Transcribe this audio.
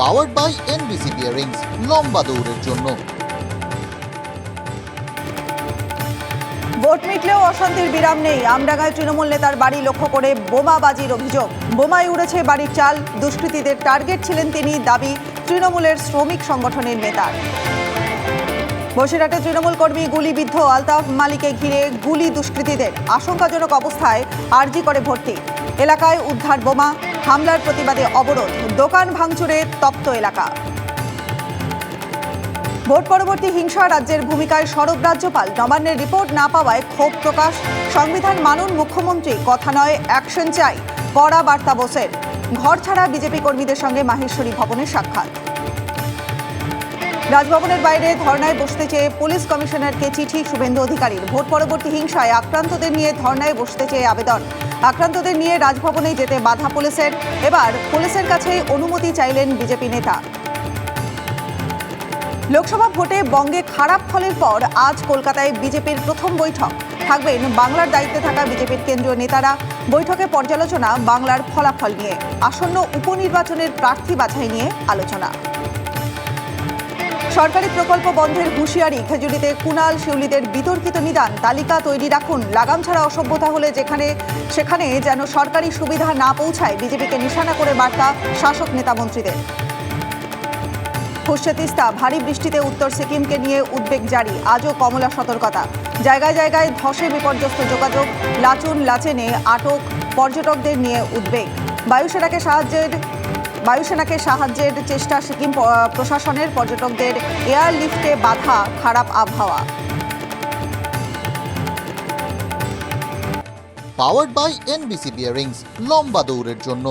Powered by NBC bearings লম্বা দৌড়ের জন্য। ভোট মিটলেও অশান্তির বিরাম নেই। আমডাঙ্গায় তৃণমূল নেতার বাড়ি লক্ষ্য করে বোমাবাজির অভিযোগ। বোমায় উড়েছে বাড়ির চাল। দুষ্কৃতীদের টার্গেট ছিলেন তিনি দাবি তৃণমূলের শ্রমিক সংগঠনের নেতার বসিরহাটে তৃণমূল কর্মী গুলিবিদ্ধ আলতাফ মালিকে ঘিরে গুলি দুষ্কৃতীদের। আশঙ্কাজনক অবস্থায় আর্জি করে ভর্তি। এলাকায় উদ্ধার বোমা হামলার প্রতিবাদে অবরোধ, দোকান ভাঙচুরে তপ্ত এলাকা। ভোট পরবর্তী হিংসা রাজ্যের ভূমিকায় সরব রাজ্যপাল। নবান্নের রিপোর্ট না পাওয়ায় ক্ষোভ প্রকাশ। সংবিধান মানুন মুখ্যমন্ত্রী, কথা নয়, অ্যাকশন চাই, কড়া বার্তা বোসের। ঘর ছাড়া বিজেপি কর্মীদের সঙ্গে মাহেশ্বরী ভবনের সাক্ষাৎ। রাজভবনের বাইরে ধর্নায় বসতে চেয়ে পুলিশ কমিশনারকে চিঠি শুভেন্দু অধিকারীর। ভোট পরবর্তী হিংসায় আক্রান্তদের নিয়ে ধর্নায় বসতে চেয়ে আবেদন। আক্রান্তদের নিয়ে রাজভবনে যেতে বাধা পুলিশের। এবার পুলিশের কাছেই অনুমতি চাইলেন বিজেপি নেতা। লোকসভা ভোটে বঙ্গে খারাপ ফলের পর আজ কলকাতায় বিজেপির প্রথম বৈঠক। থাকবেন বাংলার দায়িত্বে থাকা বিজেপির কেন্দ্রীয় নেতারা। বৈঠকে পর্যালোচনা বাংলার ফলাফল নিয়ে। আসন্ন উপনির্বাচনের প্রার্থী বাছাই নিয়ে আলোচনা। সরকারি প্রকল্প বন্ধের হুঁশিয়ারি, খেজুরিতে কুনাল শিউলিদের বিতর্কিত নিদান, তালিকা তৈরি রাখুন। লাগাম ছাড়া অসভ্যতা হলে যেখানে, সেখানে যেন সরকারি সুবিধা না পৌঁছায়, বিজেপিকে নিশানা করে বার্তা শাসক নেতা মন্ত্রীদের। ফুসছে তিস্তা, ভারী বৃষ্টিতে উত্তর সিকিমকে নিয়ে উদ্বেগ জারি, আজও কমলা সতর্কতা। জায়গায় জায়গায় ধসে বিপর্যস্ত যোগাযোগ, লাচুন লাচেনে আটক পর্যটকদের নিয়ে উদ্বেগ। বায়ুসেনাকে সাহায্যের বায়ুসেনাকে সাহায্যের চেষ্টা সিকিম প্রশাসনের পর্যটকদের এয়ার লিফটে বাধা, খারাপ আবহাওয়া। পাওয়ার্ড বাই এনবিসি বিয়ারিংস লম্বা দৌড়ের জন্য।